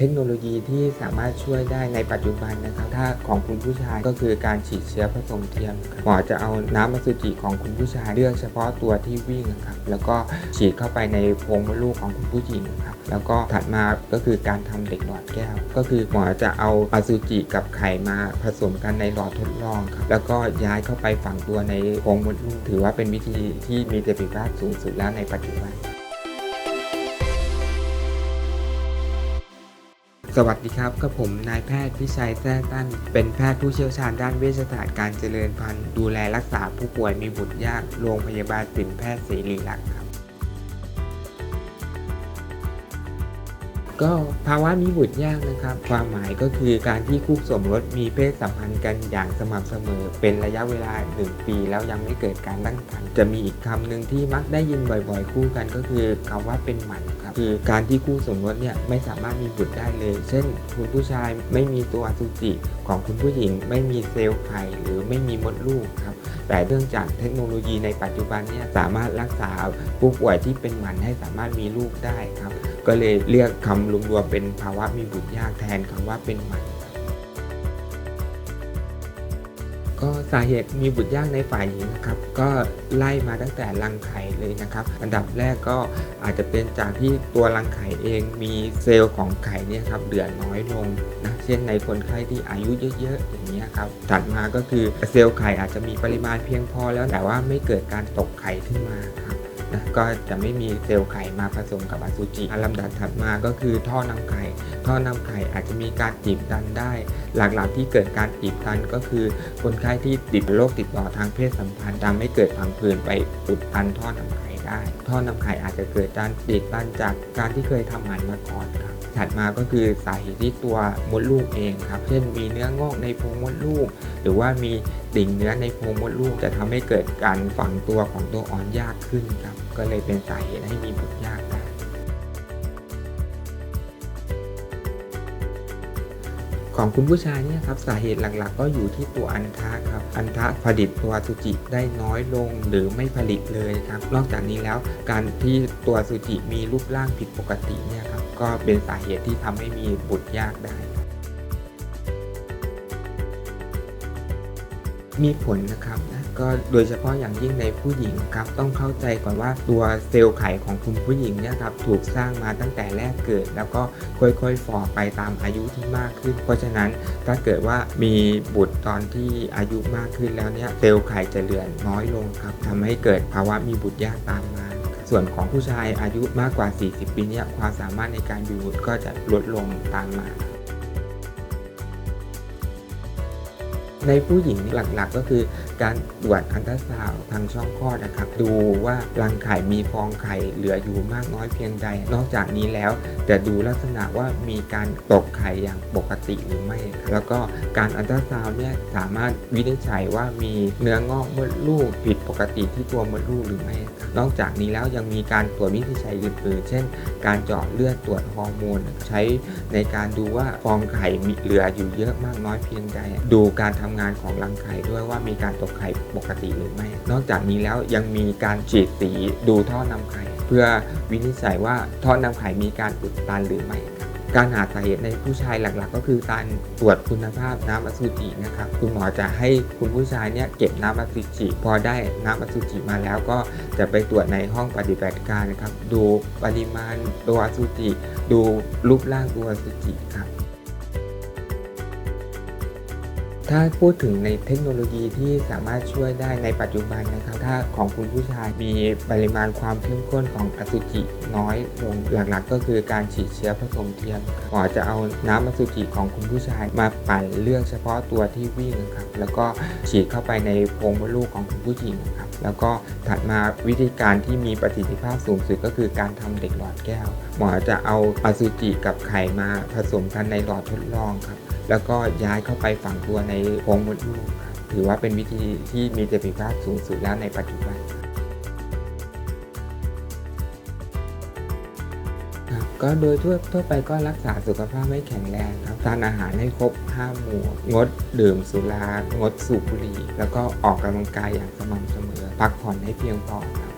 เทคโนโลยีที่สามารถช่วยได้ในปัจจุบันนะครับถ้าของคุณผู้ชายก็คือการฉีดเชื้อผสมเทียมครับหมอจะเอาน้ำอสุจิของคุณผู้ชายเลือกเฉพาะตัวที่วิ่งครับแล้วก็ฉีดเข้าไปในโพรงมดลูกของคุณผู้หญิงครับแล้วก็ถัดมาก็คือการทำเด็กหลอดแก้ว ก็คือหมอจะเอาอสุจิกับไข่มาผสมกันในหลอดทดลองครับแล้วก็ย้ายเข้าไปฝังตัวในโพรงมดลูกถือว่าเป็นวิธีที่มีประสิทธิภาพสูงสุดแล้วในปัจจุบัน สวัสดีครับกับผมนายแพทย์พิชัยแท้ตั้น เป็นแพทย์ผู้เชี่ยวชาญด้านเวชศาสตร์การเจริญพันธุ์ ดูแลรักษาผู้ป่วยมีบุตรยาก โรงพยาบาลสินแพทย์ศรีรักษ์ครับ ก็ภาวะมีบุตรยากนะครับ ความหมายก็คือการที่คู่สมรสมีเพศสัมพันธ์กันอย่างสม่ำเสมอ เป็นระยะเวลา 1 ปีแล้วยังไม่เกิดการตั้งครรภ์จะมีอีกคำหนึ่งที่มักได้ยินบ่อยๆ คู่กันก็คือคำว่าเป็นหมันครับคือการที่คู่สมรสเนี่ยไม่สามารถมีบุตรได้เลย เช่น คุณผู้ชายไม่มีตัวอสุจิของคุณผู้หญิง ไม่มีเซลล์ไข่หรือไม่มีมดลูกครับแต่เนื่องจากเทคโนโลยีในปัจจุบันเนี่ยสามารถรักษาผู้ป่วยที่เป็นหมันให้สามารถมีลูกได้ครับ ก็เลยเรียกคำรวมๆเป็นภาวะมีบุตรยากแทนคำว่าเป็นหมันก็สาเหตุมีบุตรยากในฝ่ายหญิงนะครับก็ไล่มาตั้งแต่รังไข่เลยนะครับ อันดับแรกก็อาจจะเป็นจากที่ตัวรังไข่เองมีเซลล์ของไข่เนี่ยครับเหลือน้อยลงนะเช่นในคนไข้ที่อายุเยอะๆอย่างนี้ครับถัดมาก็คือเซลล์ไข่อาจจะมีปริมาณเพียงพอแล้วแต่ว่าไม่เกิดการตกไข่ขึ้นมาครับ ก็จะไม่มีเซลล์ไข่มาผสมกับอสุจิลำดับถัดมาก็คือท่อนำไข่ ท่อนำไข่อาจจะมีการตีบตันได้ หลักๆที่เกิดการตีบตันก็คือ คนไข้ที่ติดโรคติดต่อทางเพศสัมพันธ์ทำให้เกิดพังผืนไปอุดตันท่อนำไข่ได้ ท่อนำไข่อาจจะเกิดการตีบตันจากการที่เคยทำหมันมาก่อนครับ ถัดมาก็คือสาเหตุที่ตัวมดลูกเองครับ เช่นมีเนื้องอกในโพรงมดลูก หรือว่ามีติ่งเนื้อในโพรงมดลูกจะทำให้เกิดการฝังตัวของตัวอ่อนยากขึ้นครับ ก็เลยเป็นสาเหตุให้มีบุตรยาก ของคุณผู้ชายเนี่ยครับสาเหตุหลักๆ ก็อยู่ที่ตัวอันทะครับอันทะผลิตตัวสุจิได้น้อยลงหรือไม่ผลิตเลยครับ นอกจากนี้แล้วการที่ตัวสุจิมีรูปร่างผิดปกติเนี่ยครับก็เป็นสาเหตุที่ทำให้มีบุตรยากได้มีผลนะครับ ก็โดยเฉพาะอย่างยิ่งในผู้หญิงครับต้องเข้าใจก่อนว่าตัวเซลล์ไข่ของคุณผู้หญิงเนี่ยครับถูกสร้างมาตั้งแต่แรกเกิด แล้วก็ค่อยๆฝ่อไปตามอายุที่มากขึ้น เพราะฉะนั้นถ้าเกิดว่ามีบุตรตอนที่อายุมากขึ้นแล้วเนี่ยเซลล์ไข่จะเลือน้อยลงครับทำให้เกิดภาวะมีบุตรยากตามมาส่วนของผู้ชายอายุมากกว่า 40 ปีเนี่ยความสามารถในการมีบุตรก็จะลดลงตามมาในผู้หญิงหลักๆ ก็คือ การตรวจอันตราซาวด์ทางช่องคลอดนะครับ ดูว่ารังไข่มีฟองไข่เหลืออยู่มากน้อยเพียงใด นอกจากนี้แล้วจะดูลักษณะว่ามีการตกไข่อย่างปกติหรือไม่ แล้วก็การอันตราซาวด์เนี่ยสามารถวินิจฉัยว่ามีเนื้องอกมดลูกผิดปกติที่ตัวมดลูกหรือไม่ นอกจากนี้แล้วยังมีการตรวจวินิจฉัยอื่นๆ เช่น การเจาะเลือดตรวจฮอร์โมนใช้ในการดูว่าฟองไข่มีเหลืออยู่เยอะมากน้อยเพียงใด ดูการทำงานของรังไข่ด้วยว่ามีการตกไข่ปกติหรือไม่ นอกจากนี้แล้วยังมีการฉีดสีดูท่อนำไข่ เพื่อวินิจฉัยว่าท่อนำไข่มีการอุดตันหรือไม่การหาสาเหตุในผู้ชายหลักๆ ก็คือการตรวจคุณภาพน้ำอสุจินะครับคุณหมอจะให้คุณผู้ชายเนี่ยเก็บน้ำอสุจิ พอได้น้ำอสุจิมาแล้วก็จะไปตรวจในห้องปฏิบัติการนะครับ ดูปริมาณตัวอสุจิ ดูรูปร่างตัวอสุจิครับ ถ้าพูดถึงในเทคโนโลยีที่สามารถช่วยได้ในปัจจุบันนะครับ ถ้าของคุณผู้ชายมีปริมาณความเข้มข้นของอสุจิน้อยลงหลักๆ ก็คือการฉีดเชื้อผสมเทียมหมอจะเอาน้ำอสุจิของคุณผู้ชายมาปั่นเลือกเฉพาะตัวที่วิ่งนะครับแล้วก็ฉีดเข้าไปในโพรงมดลูกของคุณผู้หญิงนะครับแล้วก็ถัดมาวิธีการที่มีประสิทธิภาพสูงสุดก็คือการทำเด็กหลอดแก้ว หมอจะเอาอสุจิกับไข่มาผสมกันในหลอดทดลองครับ แล้วก็ย้ายเข้าไปฝังตัวในโพรงมดลูกถือว่าเป็นวิธีที่มีประสิทธิภาพสูงสุดแล้วในปัจจุบันก็โดยทั่วทั่วไปก็รักษาสุขภาพให้แข็งแรงครับทานอาหารให้ครบ5หมู่งดดื่มสุรางดสูบบุหรี่ แล้วก็ออกกำลังกายอย่างสม่ำเสมอ พักผ่อนให้เพียงพอครับ